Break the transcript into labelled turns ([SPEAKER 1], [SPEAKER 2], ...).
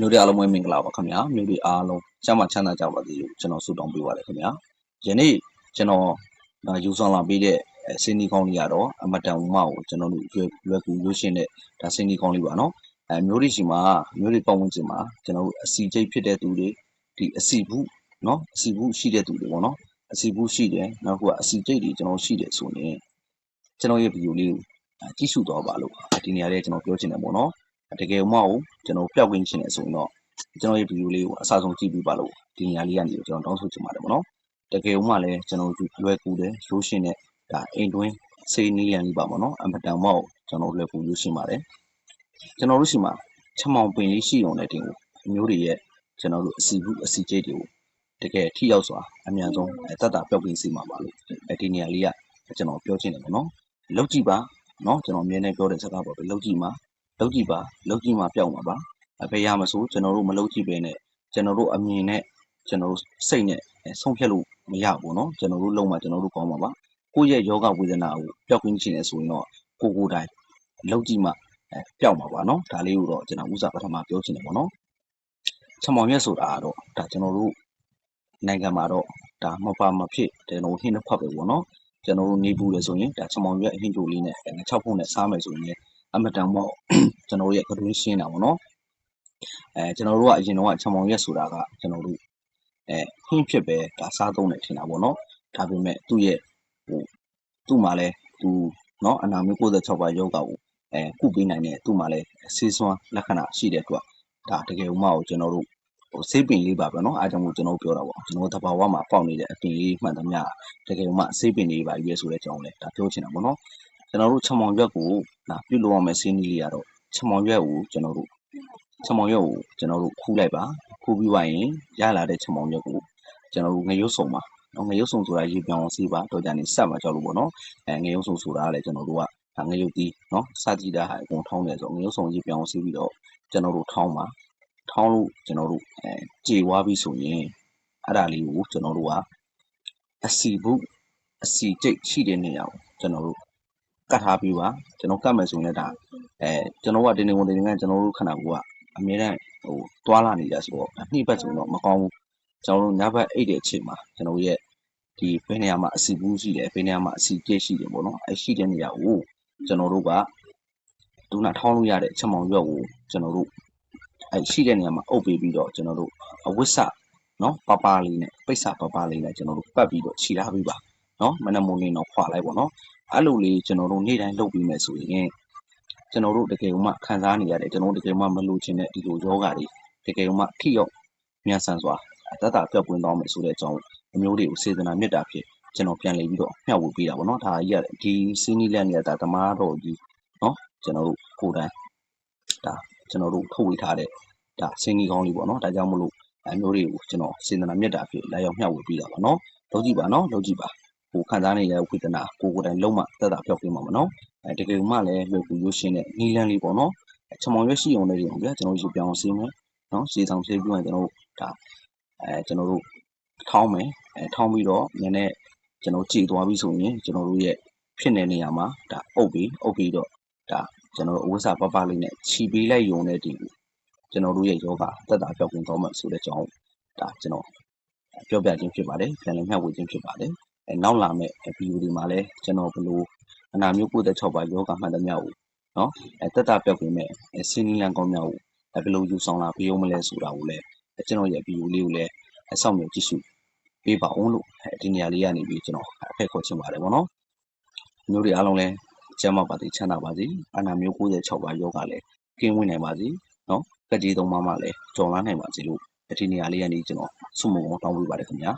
[SPEAKER 1] မျိုးတွေအားလုံးပဲမင်္ဂလာပါခင်ဗျာမျိုးတွေအားလုံးကျမ်းမာချမ်းသာကြပါစေလို့ကျွန်တော်ဆုတောင်းပေးပါတယ်ခင်ဗျာယနေ့ကျွန်တော်ဒါယူဆောင်လာပေးတဲ့အဲစင်းဒီကောင်းလေးကတော့အမတန်မကိုကျွန်တော်တို့ရွယ်လွယ်ကူရွှေရှင်းတဲ့ဒါစင်းဒီကောင်းလေးပါနော်အဲမျိုးတွေရှိမှာမျိုးတွေပတ်ဝန်းကျင်မှာကျွန်တော်တို့အစီကျိတ်ဖြစ်တဲ့သူတွေဒီအစီဘူးနော်အစီဘူးရှိတဲ့သူတွေပေါ့နော်အစီဘူးရှိတယ်နောက်တစ်ခုကအစီကျိတ်တွေကျွန်တော်ရှိတယ်ဆိုရင်ကျွန်တော်ရဲ့ဗီဒီယိုလေးကိုအဲကြည့်ရှုတော့ပါလို့ဒီနေရာလေးကျွန်တော်ပြောချင်တယ်ပေါ့နော် တကယ်မှကိုကျွန်တော်ပျောက်ကင်းချင်တယ်ဆိုရင်တော့ကျွန်တော်ရဲ့ဗီဒီယိုလေးကိုအစားဆုံးကြည့်ပြီးပါလို့ဒီနေရာလေးကနေကျွန်တော်တောင်းဆိုချင်ပါတယ်ပေါ့နော်တကယ်မှလည်းကျွန်တော်လွယ်ကူတယ်ရိုးရှင်းတဲ့ဒါအိမ်တွင်းစေးနီးရန်လေးပါပေါ့နော်အမတန်မှကိုကျွန်တော်လွယ်ကူရိုးရှင်းပါတယ်ကျွန်တော်တို့ရှိမှာချက်မောင်ပင်လေးရှိုံနဲ့တင်ကိုအမျိုးတွေရဲ့ကျွန်တော်တို့အစီဘူးအစီကျိတ်တွေကိုတကယ်ထိရောက်စွာအမြန်ဆုံးတတ်တာပျောက်ကင်းစေမှာပါလို့ဒီနေရာလေးကကျွန်တော်ပြောချင်တယ်ပေါ့နော်လောက်ကြည့်ပါနော်ကျွန်တော်အမြဲတမ်းပြောတဲ့စကားပေါ့ပဲလောက်ကြည့်ပါ လောက်ကြည့်ပါလောက်ကြည့်မှပျောက်မှာပါအဖေရမဆိုကျွန်တော်တို့မလောက်ကြည့်ပဲနဲ့ကျွန်တော်တို့အမြင်နဲ့ကျွန်တော်တို့စိတ်နဲ့ဆုံးဖြတ်လို့မရဘူးเนาะကျွန်တော်တို့လုံးမှာကျွန်တော်တို့ကောင်းမှာပါကိုယ့်ရဲ့ယောဂဝေဒနာကိုပျောက်ကင်းခြင်းနဲ့ဆိုရင်တော့ကိုကိုယ်တိုင်လောက်ကြည့်မှအဲပျောက်မှာပါเนาะဒါလေးကိုတော့ကျွန်တော်ဥစားပထမပြောချင်တယ်ပေါ့နော်ချမောင်ရက်ဆိုတာကတော့ဒါကျွန်တော်တို့နိုင်ငံမှာတော့ဒါမပါမဖြစ်ကျွန်တော်ဟင်းတစ်ဖက်ပဲပေါ့နော်ကျွန်တော်တို့နေပူတယ်ဆိုရင်ဒါချမောင်ရက်အဟင်းကြိုလေးနဲ့6ဖုန်းနဲ့စားမယ်ဆိုရင် အမတန်ပေါ့ကျွန်တော်တို့ရဲ့ကတွင်းရှင်းတာပေါ့နော်အဲကျွန်တော်တို့ကအရင်တော့ချမောင်ရက်ဆိုတာကကျွန်တော်တို့အဲဟင်းဖြစ်ပဲဒါစားသုံးတယ်ထင်တာပေါ့နော်ဒါပေမဲ့သူ့ရဲ့ဟိုသူ့မှာလဲသူเนาะအနာမျိုး96ပါယောဂကိုအဲကုပေးနိုင်တဲ့သူ့မှာလဲဆေးစွမ်းလက္ခဏာရှိတဲ့အတွက်ဒါတကယ်ဥမာကိုကျွန်တော်တို့ဟိုဆေးပင်လေးပါပဲเนาะအားကြောင့်မို့ကျွန်တော်ပြောတာပေါ့ကျွန်တော်တဘာဝမှာပေါက်နေတဲ့အပင်လေးမှန်သမျှတကယ်ဥမာဆေးပင်လေးပါရွေးဆိုတဲ့အကြောင်းလဲဒါပြောချင်တာပေါ့เนาะကျွန်တော်တို့ချမောင်ရွက်ကိုဒါ ပြုတ်လို့ရမယ့်စင်းနည်းလေးကတော့ချမောင်ရွက်ကိုကျွန်တော်တို့ချမောင်ရွက်ကိုကျွန်တော်တို့ခူးလိုက်ပါခူးပြီးွားရင်ရလာတဲ့ချမောင်ရွက်ကိုကျွန်တော်တို့ငရုတ်စုံပါနော်ငရုတ်စုံဆိုတာရေပြောင်းအောင်ဆေးပါတော့ကြနေဆက်မှာကြောက်လို့ပေါ့နော်အဲငရုတ်စုံဆိုတာကလည်းကျွန်တော်တို့ကဒါငရုတ်တီးနော်စကြည့်တာဟာအကုန်ထောင်းတယ်ဆိုငရုတ်စုံရေပြောင်းအောင်ဆေးပြီးတော့ကျွန်တော်တို့ထောင်းပါထောင်းလို့ကျွန်တော်တို့အဲကြေွားပြီးဆိုရင်အဲ့ဒါလေးကိုကျွန်တော်တို့ကအစီဘူးအစီကျိတ်ရှိတဲ့နေရာကိုကျွန်တော်တို့ ကတ်ထားပြီးပါကျွန်တော်ကတ်မယ်ဆိုရင်လည်းဒါအဲကျွန်တော်ကတင်းနေဝင်တင်းနေကကျွန်တော်တို့ခန္ဓာကိုယ်ကအမြဲတမ်းဟိုတွာလာနေကြဆိုတော့နှိမ့်ဘက်ဆိုတော့မကောင်းဘူးကျွန်တော်တို့ညဘက်အိတ်တဲ့အချိန်မှာကျွန်တော်ရဲ့ဒီဘယ်နေရာမှာအစီဘူးရှိတယ်ဘယ်နေရာမှာအစီကျိတ်ရှိတယ်ပေါ့နော်အဲရှိတဲ့နေရာကိုကျွန်တော်တို့ကဒုနာထောင်းလို့ရတဲ့ချက်မောင်ရွက်ကိုကျွန်တော်တို့အဲရှိတဲ့နေရာမှာအုပ်ပေးပြီးတော့ကျွန်တော်တို့အဝိဆနော်ပပလေးနဲ့ပိတ်စာပပလေးနဲ့ကျွန်တော်တို့ပတ်ပြီးတော့ခြိထားပြီးပါနော်မနက်မိုးနေတော့ခွာလိုက်ပေါ့နော် အဲ့လိုလေးကျွန်တော်တို့နေ့တိုင်းလုပ်ပြီးမယ်ဆိုရင်ကျွန်တော်တို့တကယ်မှခံစားနေရတယ်ကျွန်တော်တို့တကယ်မှမလို့ခြင်းတဲ့ဒီလိုယောဂတွေတကယ်မှထိရောက်မြန်ဆန်စွာအတ္တပျောက်ကွင်းသွားမယ်ဆိုတဲ့အကြောင်းအမျိုးတွေကိုစေတနာမေတ္တာဖြစ်ကျွန်တော်ပြန်လည်ပြီးတော့မျှဝေပေးတာပေါ့နော်ဒါကြီးရတယ်ဒီစီနီလန်နေတာသမားတော်ကြီးနော်ကျွန်တော်တို့ကိုယ်တိုင်ဒါကျွန်တော်တို့ထုတ်ဝေထားတဲ့ဒါစင်းကြီးကောင်းလေးပေါ့နော်ဒါကြောင့်မလို့အမျိုးတွေကိုကျွန်တော်စေတနာမေတ္တာဖြစ်လာရောက်မျှဝေပေးတာပါနော်လုပ်ကြည့်ပါနော်လုပ်ကြည့်ပါ ဟိုခံစားနေရတဲ့ဝေဒနာကိုကိုယ်တိုင်လုံးဝသက်သာပြောက်ပြမှာမနော်အဲတကယ်မှလည်းလွယ်ကူရွှေရှင်းတဲ့နီလန်းလေးပေါ့နော်ချမောင်ရွှေရှိအောင်လေးတွေဗျာကျွန်တော်ရေပြောင်းဆေးမယ်နော်ရေဆောင်ဆေးပြီးမှကျွန်တော်တို့ဒါအဲကျွန်တော်တို့ထောင်းမယ်အဲထောင်းပြီးတော့နည်းနည်းကျွန်တော်ကြည်သွားပြီဆိုရင်ကျွန်တော်တို့ရဲ့ဖြစ်နေနေရမှာဒါအုပ်ပြီးအုပ်ပြီးတော့ဒါကျွန်တော်တို့အဝိစာပပလေးနဲ့ခြီပေးလိုက်ယုံတဲ့ဒီကျွန်တော်တို့ရဲ့ယောဂသက်သာပြောက်ကွင်းသွားမှဆိုတဲ့အကြောင်းဒါကျွန်တော်ပြောပြခြင်းဖြစ်ပါတယ်ပြန်လည်မျှဝေခြင်းဖြစ်ပါတယ်အဲ နောက်လာမဲ့ဗီဒီယိုဒီမှာလည်း ကျွန်တော် ဘယ်လိုအနာမျိုး 96 ပါယောဂမှန်သမျှကို နော်အဲတက်တာပြောက်ပြင်မဲ့ဆင်းနီလန်ကောင်းများကို ဘယ်လိုယူဆောင်လာပေးအောင်မလဲဆိုတာကိုလည်း ကျွန်တော်ရဲ့ဗီဒီယိုလေးကိုလည်းအဆောင်မြေကြည့်ရှုပေးပါအောင်လို့ ဒီနေရာလေးကနေပြီးကျွန်တော်အဖက်ခေါ်ချင်ပါတယ်ဗောနော်မျိုးတွေအားလုံးလည်း ကျမ်းမာပါစေ ချမ်းသာပါစေ အနာမျိုး 96 ပါယောဂလည်း ကင်းဝေးနိုင်ပါစေ နော်ကကြီးသုံးပါးမှလည်းကြော်လာနိုင်ပါစေလို့ ဒီနေရာလေးကနေ ကျွန်တော် ဆုမွန်တောင်းပေးပါတယ်ခင်ဗျာ